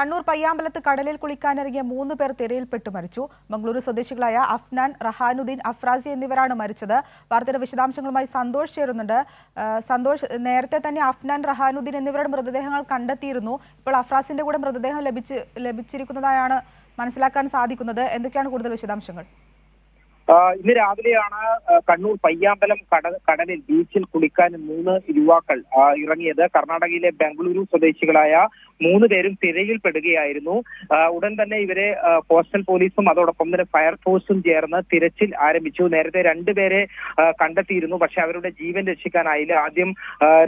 കണ്ണൂർ പയ്യാമ്പലത്ത് കടലിൽ കുളിക്കാനിറങ്ങിയ മൂന്ന് പേർ തിരയിൽപ്പെട്ടു മരിച്ചു. മംഗളൂരു സ്വദേശികളായ അഫ്നാൻ റഹാനുദ്ദീൻ അഫ്രാസി എന്നിവരാണ് മരിച്ചത്. വാർത്തയുടെ വിശദാംശങ്ങളുമായി സന്തോഷ് ചേരുന്നുണ്ട്. സന്തോഷ് നേരത്തെ തന്നെ അഫ്നാൻ റഹാനുദ്ദീൻ എന്നിവരുടെ മൃതദേഹങ്ങൾ കണ്ടെത്തിയിരുന്നു. ഇപ്പോൾ അഫ്രാസിന്റെ കൂടെ മൃതദേഹം ലഭിച്ച് ലഭിച്ചിരിക്കുന്നതായാണ് മനസ്സിലാക്കാൻ സാധിക്കുന്നത്. എന്തൊക്കെയാണ് കൂടുതൽ വിശദാംശങ്ങൾ? ഇന്ന് രാവിലെയാണ് കണ്ണൂർ പയ്യാമ്പലം കട കടലിൽ ബീച്ചിൽ കുളിക്കാൻ മൂന്ന് യുവാക്കൾ ഇറങ്ങിയത്. കർണാടകയിലെ ബംഗളൂരു സ്വദേശികളായ മൂന്ന് പേരും തിരയിൽപ്പെടുകയായിരുന്നു പെടുകയായിരുന്നു. ഉടൻ തന്നെ ഇവരെ കോസ്റ്റൽ പോലീസും അതോടൊപ്പം തന്നെ ഫയർഫോഴ്സും ചേർന്ന് തിരച്ചിൽ ആരംഭിച്ചു. നേരത്തെ രണ്ടുപേരെ കണ്ടെത്തിയിരുന്നു. പക്ഷെ അവരുടെ ജീവൻ രക്ഷിക്കാനായില്ല. ആദ്യം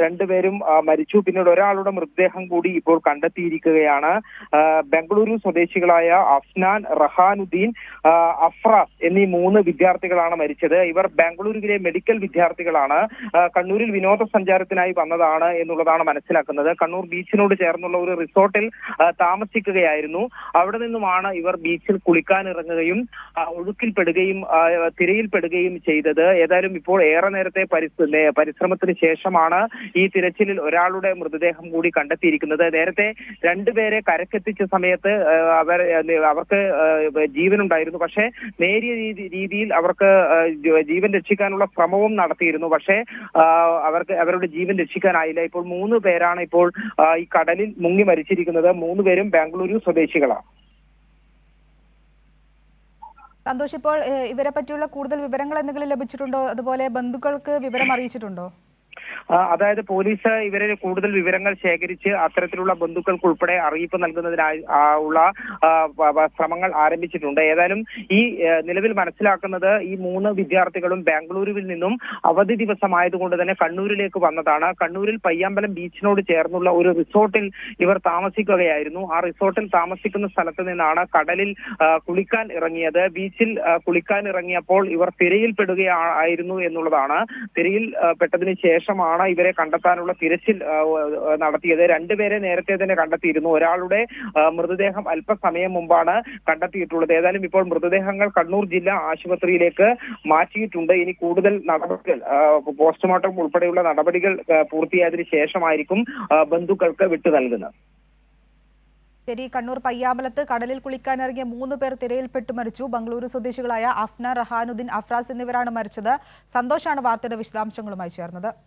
രണ്ടുപേരും മരിച്ചു. പിന്നീട് ഒരാളുടെ മൃതദേഹം കൂടി ഇപ്പോൾ കണ്ടെത്തിയിരിക്കുകയാണ്. ബംഗളൂരു സ്വദേശികളായ അഫ്നാൻ റഹാനുദ്ദീൻ അഫ്രാസ് എന്നീ മൂന്ന് വിദ്യാർത്ഥികളാണ് മരിച്ചത്. ഇവർ ബാംഗ്ലൂരുവിലെ മെഡിക്കൽ വിദ്യാർത്ഥികളാണ്. കണ്ണൂരിൽ വിനോദസഞ്ചാരത്തിനായി വന്നതാണ് എന്നുള്ളതാണ് മനസ്സിലാക്കുന്നത്. കണ്ണൂർ ബീച്ചിനോട് ചേർന്നുള്ള ഒരു റിസോർട്ടിൽ താമസിക്കുകയായിരുന്നു. അവിടെ നിന്നുമാണ് ഇവർ ബീച്ചിൽ കുളിക്കാൻ ഇറങ്ങുകയും ഒഴുക്കിൽപ്പെടുകയും തിരയിൽപ്പെടുകയും ചെയ്തത്. ഏതായാലും ഇപ്പോൾ ഏറെ നേരത്തെ പരിശ്രമത്തിന് ശേഷമാണ് ഈ തിരച്ചിലിൽ ഒരാളുടെ മൃതദേഹം കൂടി കണ്ടെത്തിയിരിക്കുന്നത്. നേരത്തെ രണ്ടുപേരെ കരക്കെത്തിച്ച സമയത്ത് അവർ അവർക്ക് ജീവനുണ്ടായിരുന്നു. പക്ഷേ നേരിയ രീതി രീതിയിൽ അവർക്ക് ജീവൻ രക്ഷിക്കാനുള്ള ശ്രമവും നടത്തിയിരുന്നു. പക്ഷേ അവർക്ക് അവരുടെ ജീവൻ രക്ഷിക്കാനായില്ല. ഇപ്പോൾ മൂന്ന് പേരാണ് ഇപ്പോൾ ഈ കടലിൽ മുങ്ങി മരിച്ചിരിക്കുന്നത്. മൂന്ന് പേരും ബാംഗ്ലൂരു സ്വദേശികളാണ്. സന്തോഷ് ഇപ്പോൾ ഇവരെ പറ്റിയുള്ള കൂടുതൽ വിവരങ്ങൾ എന്തെങ്കിലും ലഭിച്ചിട്ടുണ്ടോ? അതുപോലെ ബന്ധുക്കൾക്ക് വിവരം അറിയിച്ചിട്ടുണ്ടോ? അതായത് പോലീസ് ഇവരെ കൂടുതൽ വിവരങ്ങൾ ശേഖരിച്ച് അത്തരത്തിലുള്ള ബന്ധുക്കൾക്ക് ഉൾപ്പെടെ അറിയിപ്പ് നൽകുന്നതിനായി ഉള്ള ശ്രമങ്ങൾ ആരംഭിച്ചിട്ടുണ്ട്. ഏതായാലും ഈ നിലവിൽ മനസ്സിലാക്കുന്നത് ഈ മൂന്ന് വിദ്യാർത്ഥികളും ബാംഗ്ലൂരുവിൽ നിന്നും അവധി ദിവസമായതുകൊണ്ട് തന്നെ കണ്ണൂരിലേക്ക് വന്നതാണ്. കണ്ണൂരിൽ പയ്യാമ്പലം ബീച്ചിനോട് ചേർന്നുള്ള ഒരു റിസോർട്ടിൽ ഇവർ താമസിക്കുകയായിരുന്നു. ആ റിസോർട്ടിൽ താമസിക്കുന്ന സ്ഥലത്ത് നിന്നാണ് കടലിൽ കുളിക്കാൻ ഇറങ്ങിയത്. ബീച്ചിൽ കുളിക്കാൻ ഇറങ്ങിയപ്പോൾ ഇവർ തിരയിൽപ്പെടുകയായിരുന്നു എന്നുള്ളതാണ്. തിരയിൽ പെട്ടതിന് ശേഷമാണ് ഇവരെ കണ്ടെത്താനുള്ള തിരച്ചിൽ നടത്തിയത്. രണ്ടുപേരെ നേരത്തെ തന്നെ കണ്ടെത്തിയിരുന്നു. ഒരാളുടെ മൃതദേഹം അല്പസമയം മുമ്പാണ് കണ്ടെത്തിയിട്ടുള്ളത്. ഏതായാലും ഇപ്പോൾ മൃതദേഹങ്ങൾ കണ്ണൂർ ജില്ലാ ആശുപത്രിയിലേക്ക് മാറ്റിയിട്ടുണ്ട്. ഇനി കൂടുതൽ നടപടികൾ പോസ്റ്റ്മോർട്ടം ഉൾപ്പെടെയുള്ള നടപടികൾ പൂർത്തിയായതിനു ശേഷമായിരിക്കും ബന്ധുക്കൾക്ക് വിട്ടു നൽകുന്നത്. ശരി കണ്ണൂർ പയ്യാമ്പലത്ത് കടലിൽ കുളിക്കാനിറങ്ങിയ മൂന്ന് പേർ തിരയിൽപ്പെട്ട് മരിച്ചു. ബംഗളൂരു സ്വദേശികളായ അഫ്ന റഹാനുദ്ദീൻ അഫ്രാസ് എന്നിവരാണ് മരിച്ചത്. സന്തോഷാണ് വാർത്തയുടെ വിശദാംശങ്ങളുമായി ചേർന്നത്.